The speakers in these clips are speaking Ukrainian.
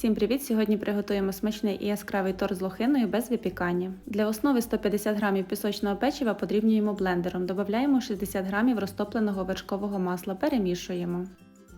Всім привіт! Сьогодні приготуємо смачний і яскравий торт з лохиною без випікання. Для основи 150 г пісочного печива подрібнюємо блендером. Додаємо 60 г розтопленого вершкового масла, перемішуємо.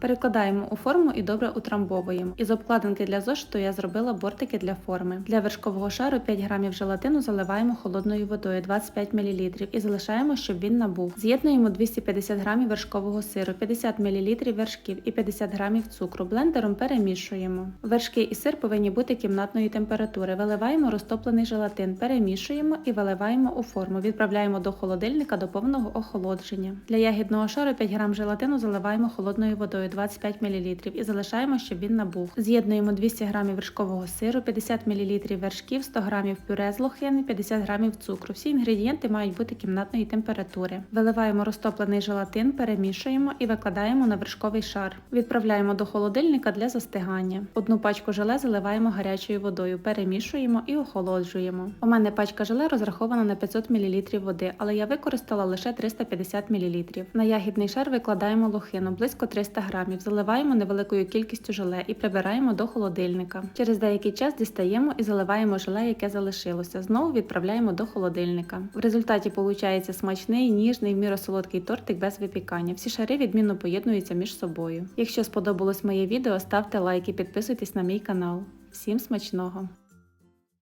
Перекладаємо у форму і добре утрамбовуємо. Із обкладинки для зошиту я зробила бортики для форми. Для вершкового шару 5 г желатину заливаємо холодною водою 25 мл і залишаємо, щоб він набув. З'єднуємо 250 г вершкового сиру, 50 мл вершків і 50 г цукру. Блендером перемішуємо. Вершки і сир повинні бути кімнатної температури. Виливаємо розтоплений желатин, перемішуємо і виливаємо у форму. Відправляємо до холодильника до повного охолодження. Для ягідного шару 5 г желатину заливаємо холодною водою 25 мл і залишаємо, щоб він набув. З'єднуємо 200 г вершкового сиру, 50 мл вершків, 100 г пюре з лохини, 50 г цукру. Всі інгредієнти мають бути кімнатної температури. Виливаємо розтоплений желатин, перемішуємо і викладаємо на вершковий шар. Відправляємо до холодильника для застигання. Одну пачку желе заливаємо гарячою водою, перемішуємо і охолоджуємо. У мене пачка желе розрахована на 500 мл води, але я використала лише 350 мл. На ягідний шар викладаємо лохину близько 300 г, заливаємо невеликою кількістю желе і прибираємо до холодильника. Через деякий час дістаємо і заливаємо желе, яке залишилося. Знову відправляємо до холодильника. В результаті виходить смачний, ніжний, в міру солодкий тортик без випікання. Всі шари відмінно поєднуються між собою. Якщо сподобалось моє відео, ставте лайк і підписуйтесь на мій канал. Всім смачного!